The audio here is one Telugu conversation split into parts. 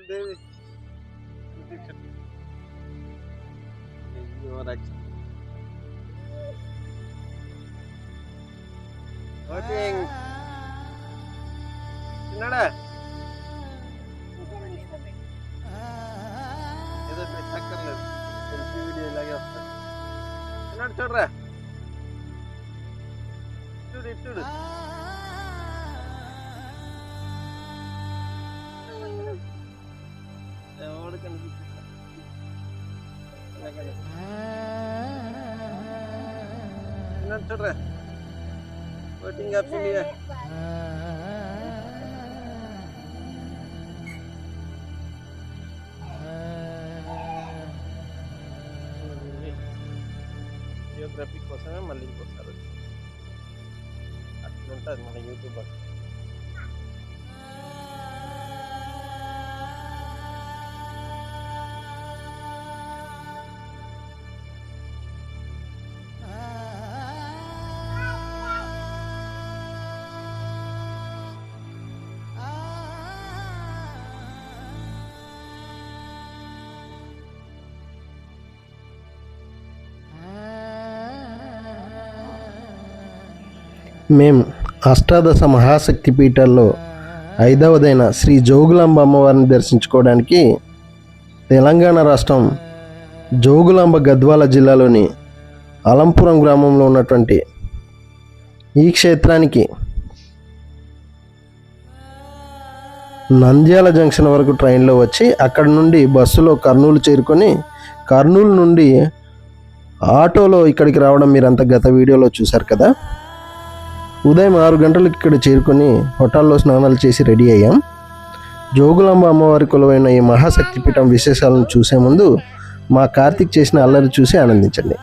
dele. Ignora aqui. Voting. என்னடா ஏதோ சக்கரில் இருக்கு வீடியோ இல்லாக என்னடா சொல்ற இட்டுடு இட்டுடு తిన్నాడు చూడరా ఓటింగ్ ఆప్షన్ ఇవే జియోగ్రఫీ కోసమే మళ్ళీ ఇంకోసారి వచ్చాం. అట్లుంటుంది మన యూట్యూబ్ మేం అష్టాదశ మహాశక్తి పీఠాల్లో ఐదవదైన శ్రీ జోగులాంబ అమ్మవారిని దర్శించుకోవడానికి తెలంగాణ రాష్ట్రం జోగులాంబ గద్వాల జిల్లాలోని అలంపురం గ్రామంలో ఉన్నటువంటి ఈ క్షేత్రానికి నంద్యాల జంక్షన్ వరకు ట్రైన్లో వచ్చి అక్కడ నుండి బస్సులో కర్నూలు చేరుకొని కర్నూలు నుండి ఆటోలో ఇక్కడికి రావడం మీరంతా గత వీడియోలో చూశారు కదా? ఉదయం ఆరు గంటలకు ఇక్కడ చేరుకొని హోటల్లో స్నానాలు చేసి రెడీ అయ్యాం. జోగులాంబ అమ్మవారి కొలువైన ఈ మహాశక్తిపీఠం విశేషాలను చూసే ముందు మా కార్తీక్ చేసిన అల్లరి చూసి ఆనందించండి.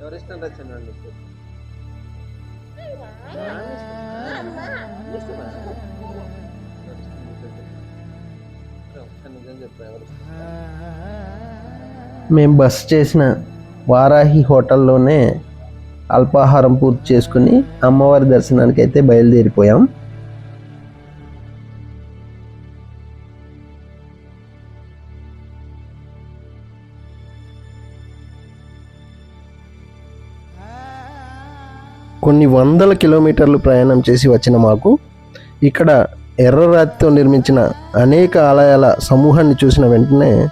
ఎవరు ఇష్టం రా నీకు? మేము బస్ చేసిన వారాహి హోటల్లోనే అల్పాహారం పూర్తి చేసుకుని అమ్మవారి దర్శనానికి అయితే బయలుదేరిపోయాం. కొన్ని వందల కిలోమీటర్లు ప్రయాణం చేసి వచ్చిన మాకు ఇక్కడ ఎర్రరాతితో నిర్మించిన అనేక ఆలయాల సమూహాన్ని చూసిన వెంటనే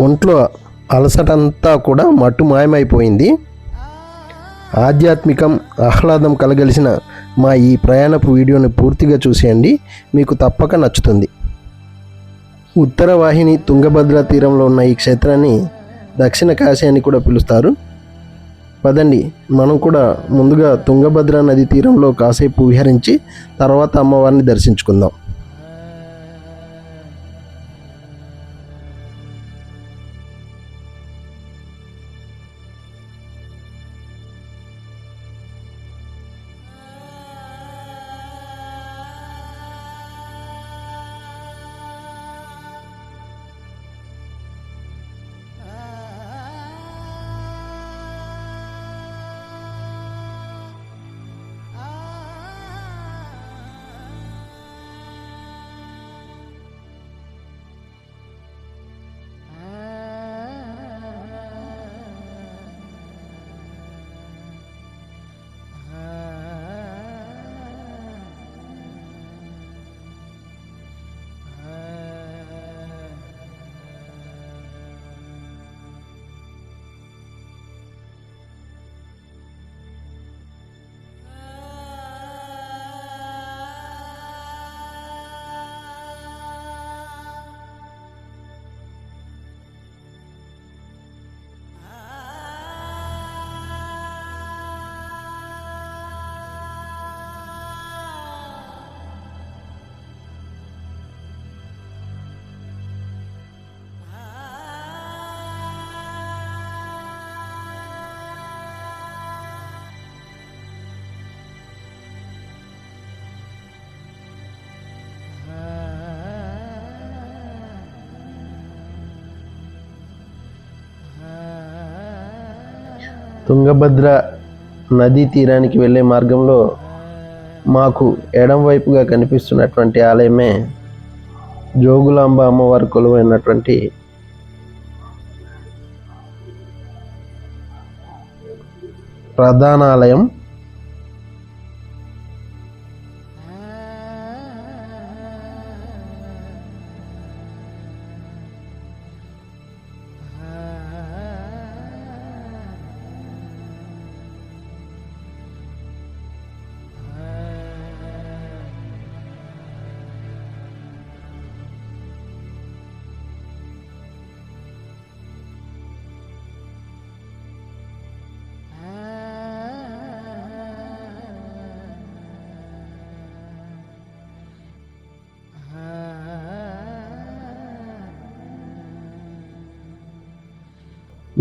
ఒంట్లో అలసటంతా కూడా మట్టు మాయమైపోయింది. ఆధ్యాత్మికం ఆహ్లాదం కలగలిసిన మా ఈ ప్రయాణపు వీడియోని పూర్తిగా చూసేయండి. మీకు తప్పక నచ్చుతుంది. ఉత్తర వాహిని తుంగభద్ర తీరంలో ఉన్న ఈ క్షేత్రాన్ని దక్షిణ కాశీ అని కూడా పిలుస్తారు. పదండి మనం కూడా ముందుగా తుంగభద్ర నది తీరంలో కాసేపు విహరించి తర్వాత అమ్మవారిని దర్శించుకుందాం. తుంగభద్ర నదీ తీరానికి వెళ్ళే మార్గంలో మాకు ఎడం వైపుగా కనిపిస్తున్నటువంటి ఆలయమే జోగులాంబ అమ్మవారి కొలువైనటువంటి ప్రధాన ఆలయం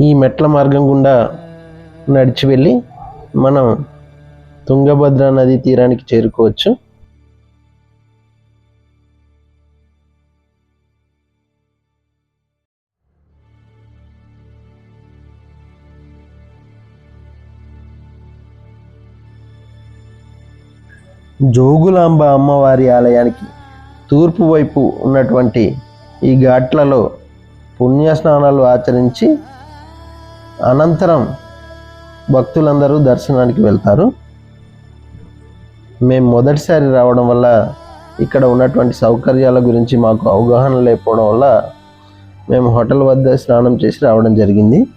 ఈ మెట్ల మార్గం గుండా నడిచి వెళ్ళి మనం తుంగభద్ర నది తీరానికి చేరుకోవచ్చు. జోగులాంబ అమ్మవారి ఆలయానికి తూర్పు వైపు ఉన్నటువంటి ఈ ఘాట్లలో పుణ్యస్నానాలు ఆచరించి అనంతరం భక్తులందరూ దర్శనానికి వెళ్తారు. మేము మొదటిసారి రావడం వల్ల ఇక్కడ ఉన్నటువంటి సౌకర్యాల గురించి మాకు అవగాహన లేకపోవడం వల్ల మేము హోటల్ వద్ద స్నానం చేసి రావడం జరిగింది.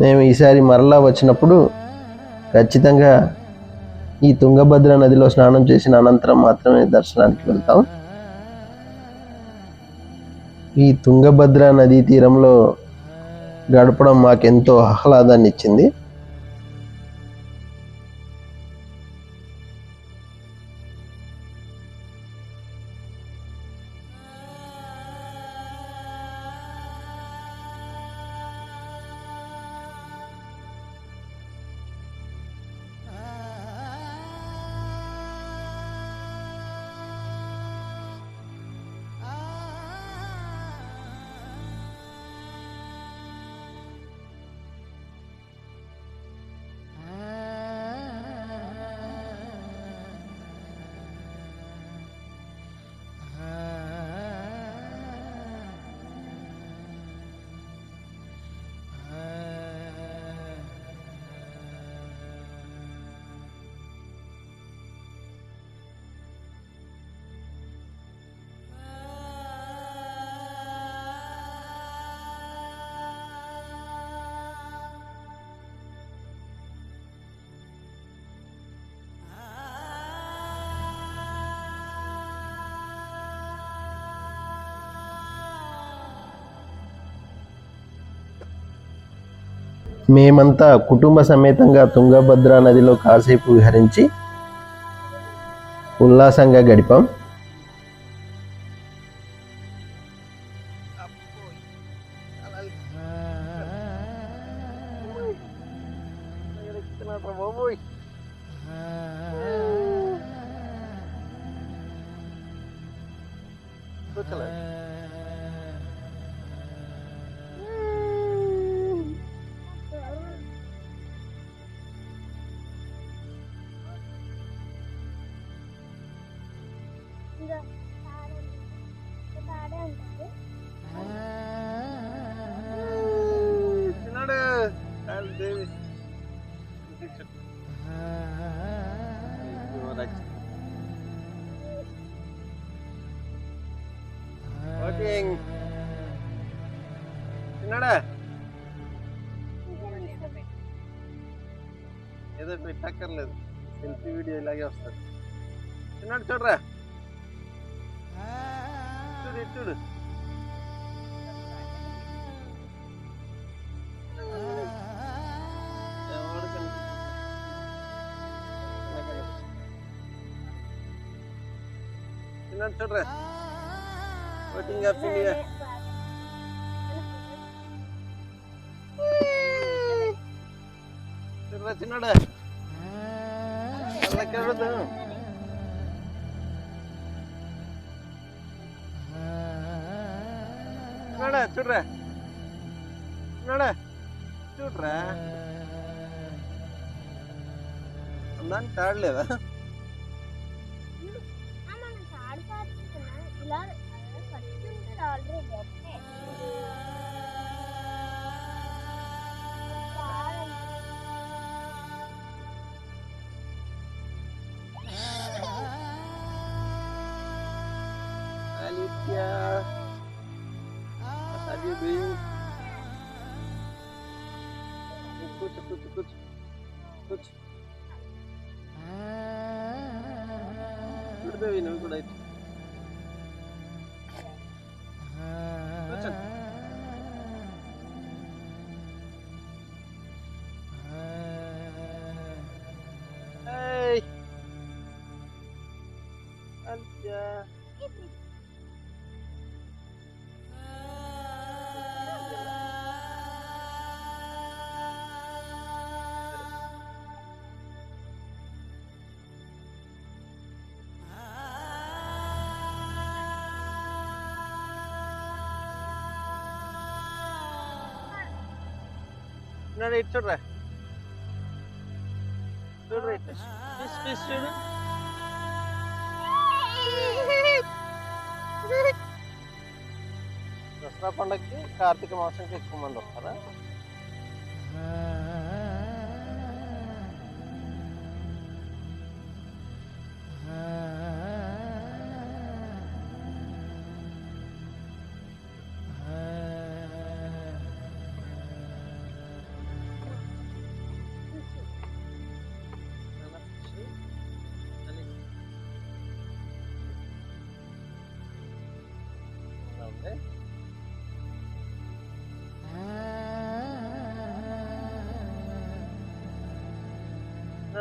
మేము ఈసారి మరలా వచ్చినప్పుడు ఖచ్చితంగా ఈ తుంగభద్ర నదిలో స్నానం చేసిన అనంతరం మాత్రమే దర్శనానికి వెళ్తాం. ఈ తుంగభద్ర నదీ తీరంలో గడపడం మాకెంతో ఆహ్లాదాన్ని ఇచ్చింది మేమంతా కుటుంబ సమేతంగా తుంగభద్ర నదిలో కాసేపు విహరించి ఉల్లాసంగా గడిపాం. బాబోయ్ కూర్చోలే ఏదో పెట్టక్కర్లేదు సెల్ఫీ వీడియో ఇలాగే వస్తుంది చిన్నాడు చూడరా చూడు ఇటు చూడు ఎవడు కనిపించడు. ఇలా కనిపిస్తుంది. చిన్నాడు చూడరా ఓటింగ్ ఆఫ్ ఇండియా ಏನಾರ ತಿನ್ನೋಡ ಎಲ್ಲ ಕೇಳೋದು ನೋಡ ಚುಡ್ರ ನೋಡ ಚುಡ್ರ ನಾನು ತಾಡ್ಲೇವಾ ಇಲ್ಲ ಫಸ್ಟ್ ಆಲ್ರೆಡಿ కూర్చో కూర్చో కూర్చో. కూర్చో. నువ్వు కూడా ఇటు. ఉన్నాడు ఇటు చూడరా చూడరా ఇటు ఫిష్ ఫిష్ చూడు దసరా పండగకి కార్తీక మాసంకి ఎక్కువ మంది వస్తారా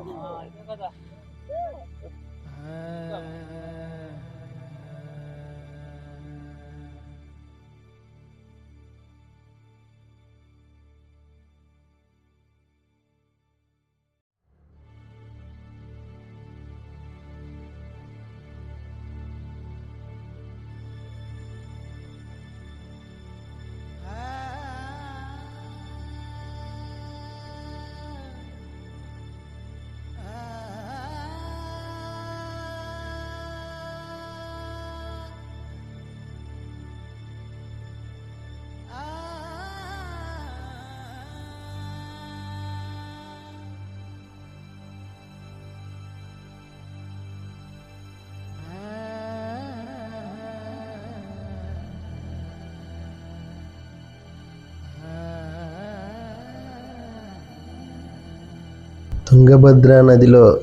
Okay. ఫస్ట్ ఇక్కడికి రానే వద్దు, తుంగభద్ర నదిలో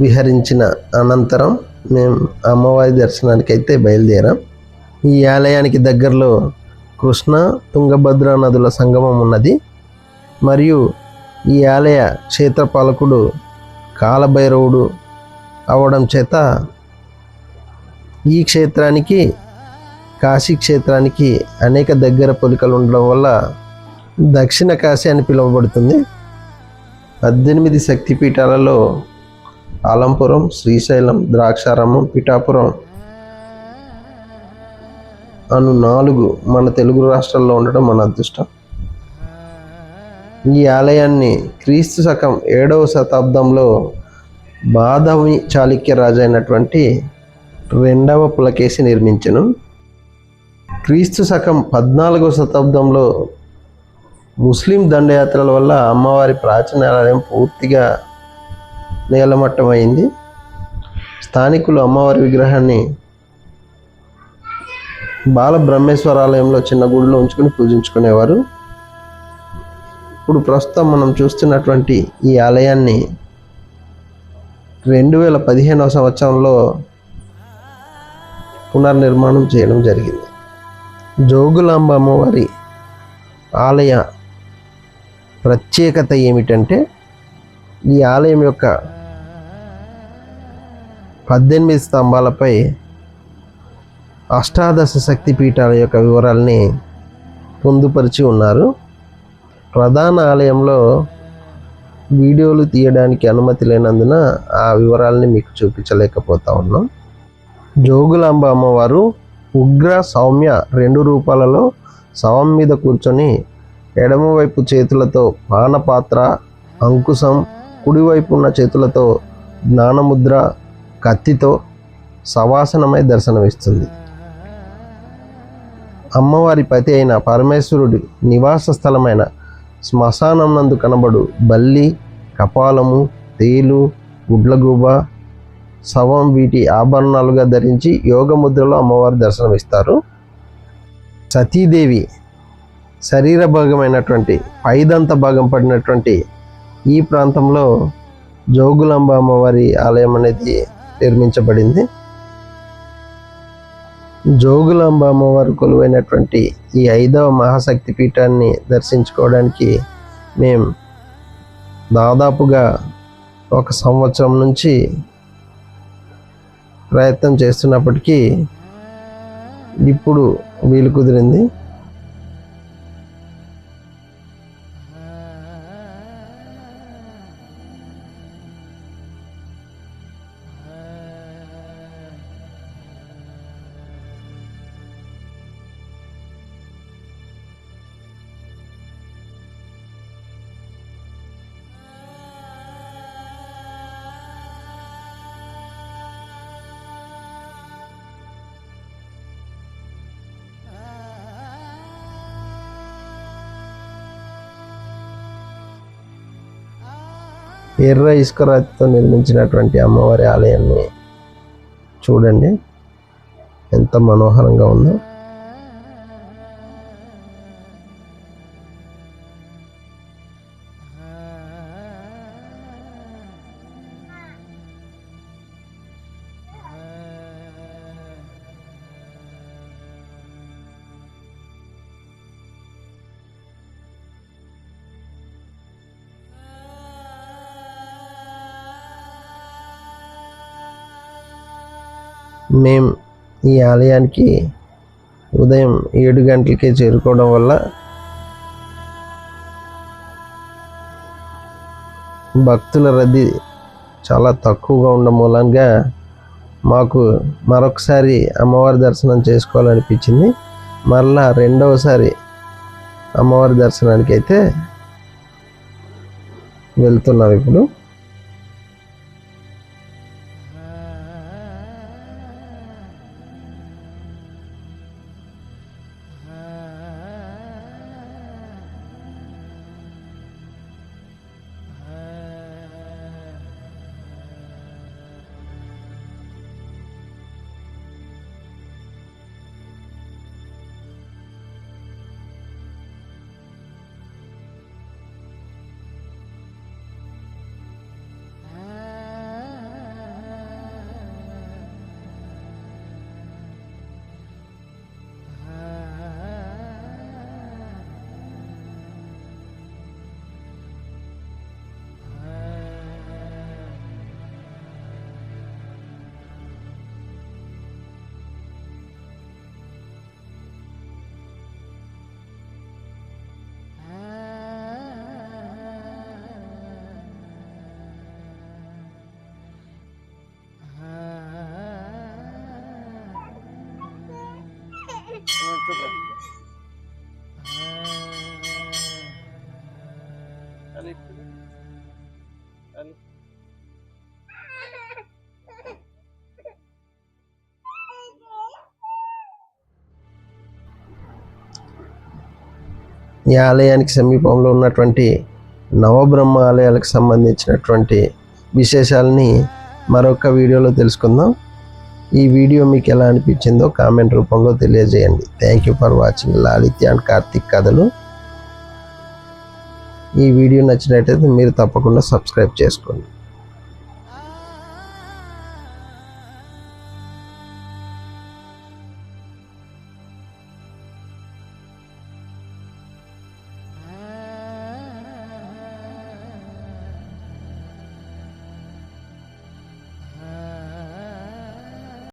విహరించిన అనంతరం మేము అమ్మవారి దర్శనానికి అయితే బయలుదేరాం. ఈ ఆలయానికి దగ్గరలో కృష్ణ తుంగభద్ర నదుల సంగమం ఉన్నది. మరియు ఈ ఆలయ క్షేత్రపాలకుడు కాలభైరవుడు అవడం చేత ఈ క్షేత్రానికి కాశీ క్షేత్రానికి అనేక దగ్గర పొలికలు ఉండడం వల్ల దక్షిణ కాశీ అని పిలువబడుతుంది. పద్దెనిమిది శక్తిపీఠాలలో ఆలంపురం శ్రీశైలం ద్రాక్షారామం పిఠాపురం అను నాలుగు మన తెలుగు రాష్ట్రాల్లో ఉండడం మన అదృష్టం. ఈ ఆలయాన్ని క్రీస్తు శకం ఏడవ శతాబ్దంలో బాధవి చాళుక్య రాజు అయినటువంటి రెండవ పులకేసి నిర్మించను. క్రీస్తు శకం పద్నాలుగవ శతాబ్దంలో ముస్లిం దండయాత్రల వల్ల అమ్మవారి ప్రాచీన ఆలయం పూర్తిగా నేలమట్టమైంది. స్థానికులు అమ్మవారి విగ్రహాన్ని బాలబ్రహ్మేశ్వర ఆలయంలో చిన్న గుడిలో ఉంచుకొని పూజించుకునేవారు. ఇప్పుడు ప్రస్తుతం మనం చూస్తున్నటువంటి ఈ ఆలయాన్ని రెండు వేల పదిహేనవ సంవత్సరంలో పునర్నిర్మాణం చేయడం జరిగింది. జోగులాంబ అమ్మవారి ఆలయ ప్రత్యేకత ఏమిటంటే ఈ ఆలయం యొక్క పద్దెనిమిది స్తంభాలపై అష్టాదశ శక్తి పీఠాల యొక్క వివరాల్ని పొందుపరిచి ఉన్నారు. ప్రధాన ఆలయంలో వీడియోలు తీయడానికి అనుమతి లేనందున ఆ వివరాలని మీకు చూపించలేకపోతా ఉన్నాం. జోగులాంబ అమ్మవారు ఉగ్ర సౌమ్య రెండు రూపాలలో శవం మీద కూర్చొని ఎడమవైపు చేతులతో పానపాత్ర అంకుశం కుడివైపు ఉన్న చేతులతో జ్ఞానముద్ర కత్తితో సవాసనమై దర్శనమిస్తుంది. అమ్మవారి పతి అయిన పరమేశ్వరుడి నివాస స్థలమైన శ్మశానం నందు కనబడు బల్లి కపాలము తేలు గుడ్లగూబ శవం వీటి ఆభరణాలుగా ధరించి యోగ ముద్రలో అమ్మవారు దర్శనమిస్తారు. సతీదేవి శరీర భాగమైనటువంటి పైదంత భాగం పడినటువంటి ఈ ప్రాంతంలో జోగులాంబ అమ్మవారి ఆలయం అనేది నిర్మించబడింది. జోగులాంబ అమ్మవారు కొలువైనటువంటి ఈ ఐదవ మహాశక్తి పీఠాన్ని దర్శించుకోవడానికి మేము దాదాపుగా ఒక సంవత్సరం నుంచి ప్రయత్నం చేస్తున్నప్పటికీ ఇప్పుడు వీలు కుదిరింది. ఎర్ర ఇసుకరాతితో నిర్మించినటువంటి అమ్మవారి ఆలయాన్ని చూడండి. ఎంత మనోహరంగా ఉందో. మేం ఈ ఆలయానికి ఉదయం ఏడు గంటలకే చేరుకోవడం వల్ల భక్తుల రద్దీ చాలా తక్కువగా ఉండడం మూలంగా మాకు మరొకసారి అమ్మవారి దర్శనం చేసుకోవాలనిపించింది. మరలా రెండవసారి అమ్మవారి దర్శనానికి అయితే వెళ్తున్నాం ఇప్పుడు. ఈ ఆలయానికి సమీపంలో ఉన్నటువంటి నవబ్రహ్మ ఆలయాలకు సంబంధించినటువంటి విశేషాలని మరొక వీడియోలో తెలుసుకుందాం. ఈ వీడియో మీకు ఎలా అనిపించిందో కామెంట్ రూపంలో తెలియజేయండి. Thank you for watching Lalitya and Karthik కథలు ఈ వీడియో నచ్చినట్టయితే మీరు తప్పకుండా సబ్స్క్రైబ్ చేసుకోండి.